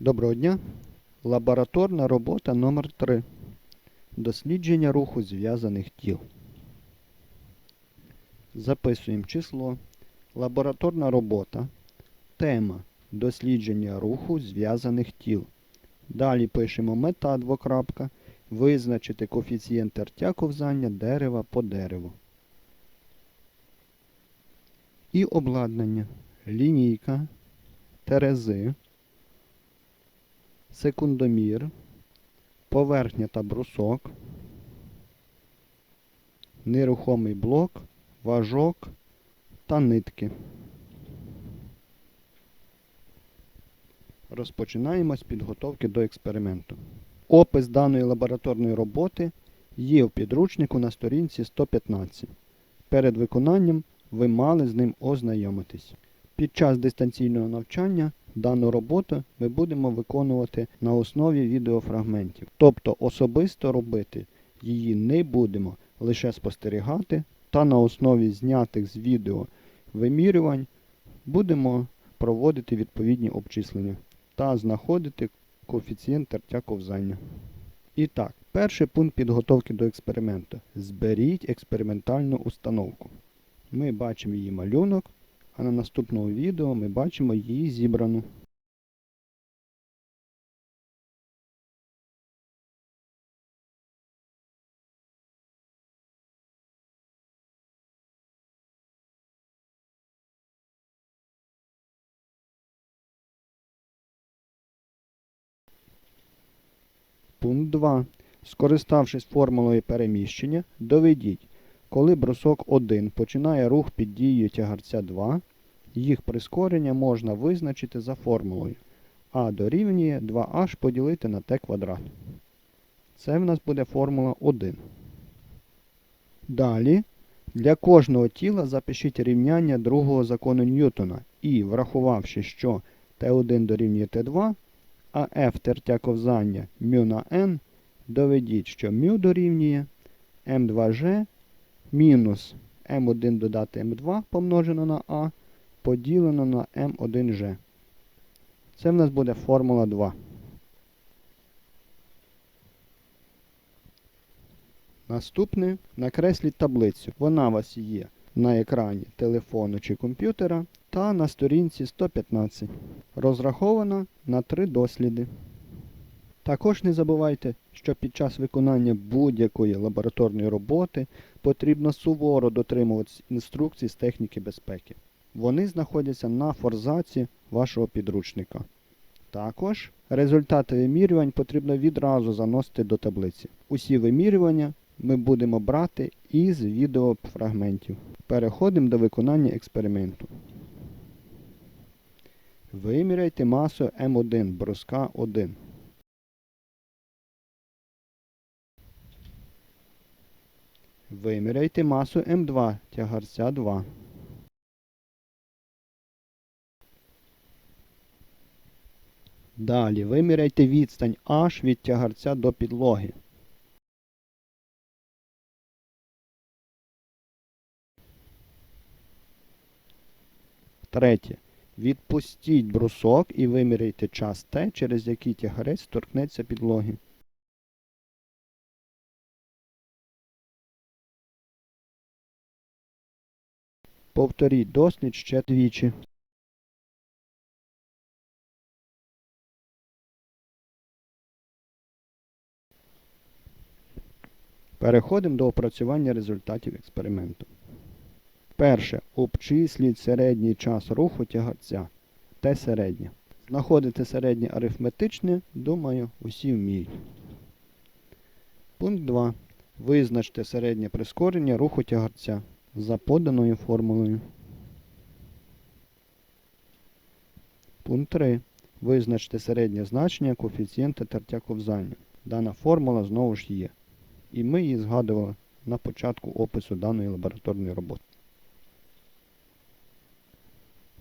Доброго дня. Лабораторна робота номер 3 Дослідження руху зв'язаних тіл. Записуємо число. Лабораторна робота. Тема Дослідження руху зв'язаних тіл. Далі пишемо мета двокрапка. Визначити коефіцієнт тертя ковзання дерева по дереву. І обладнання. Лінійка, терези, секундомір, поверхня та брусок, нерухомий блок, важок та нитки. Розпочинаємо з підготовки до експерименту. Опис даної лабораторної роботи є в підручнику на сторінці 115. Перед виконанням ви мали з ним ознайомитись. Під час дистанційного навчання дану роботу ми будемо виконувати на основі відеофрагментів. Тобто особисто робити її не будемо, лише спостерігати та на основі знятих з відео вимірювань будемо проводити відповідні обчислення та знаходити коефіцієнт тертя ковзання. І так, перший пункт підготовки до експерименту. Зберіть експериментальну установку. Ми бачимо її малюнок, а на наступному відео ми бачимо її зібрану. Пункт 2. Скориставшись формулою переміщення, доведіть, коли брусок 1 починає рух під дією тягарця 2, їх прискорення можна визначити за формулою а дорівнює 2h поділити на t квадрат. Це в нас буде формула 1. Далі для кожного тіла запишіть рівняння другого закону Ньютона і, врахувавши, що Т1 дорівнює Т2, а F тертя ковзання μ на n, доведіть, що μ дорівнює m2g мінус m1 додати m2 помножено на a поділено на m1g. Це в нас буде формула 2. Наступне накресліть таблицю. Вона у вас є на екрані телефону чи комп'ютера та на сторінці 115. Розрахована на три досліди. Також не забувайте, що під час виконання будь-якої лабораторної роботи потрібно суворо дотримуватися інструкцій з техніки безпеки. Вони знаходяться на форзаці вашого підручника. Також результати вимірювань потрібно відразу заносити до таблиці. Усі вимірювання ми будемо брати із відеофрагментів. Переходимо до виконання експерименту. Виміряйте масу М1 бруска 1. Виміряйте масу М2 тягарця 2. Далі виміряйте відстань H від тягарця до підлоги. Третє. Відпустіть брусок і виміряйте час Т, через який тягарець торкнеться підлоги. Повторіть дослід ще двічі. Переходимо до опрацювання результатів експерименту. Перше. Обчисліть середній час руху тягарця. Т середнє. Знаходити середнє арифметичне, думаю, усі вміють. Пункт 2. Визначте середнє прискорення руху тягарця за поданою формулою. Пункт 3. Визначте середнє значення коефіцієнта тертя ковзання. Дана формула знову ж є. І ми її згадували на початку опису даної лабораторної роботи.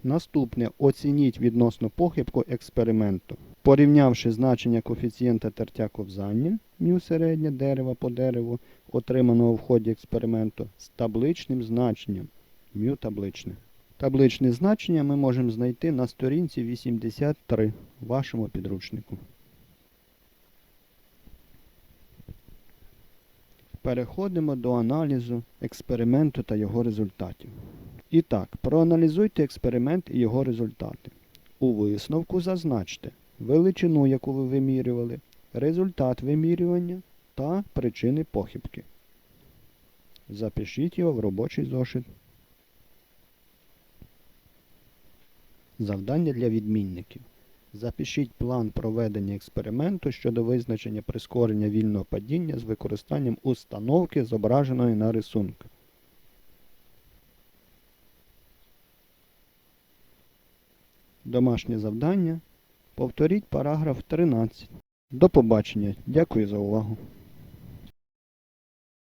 Наступне оцініть відносно похибку експерименту. Порівнявши значення коефіцієнта тертя ковзання, мю середнє дерева по дереву, отриманого в ході експерименту, з табличним значенням мю табличне. Табличні значення ми можемо знайти на сторінці 83 в вашому підручнику. Переходимо до аналізу експерименту та його результатів. І так, проаналізуйте експеримент і його результати. У висновку зазначте величину, яку ви вимірювали, результат вимірювання та причини похибки. Запишіть його в робочий зошит. Завдання для відмінників. Запишіть план проведення експерименту щодо визначення прискорення вільного падіння з використанням установки, зображеної на рисунку. Домашнє завдання. Повторіть параграф 13. До побачення. Дякую за увагу.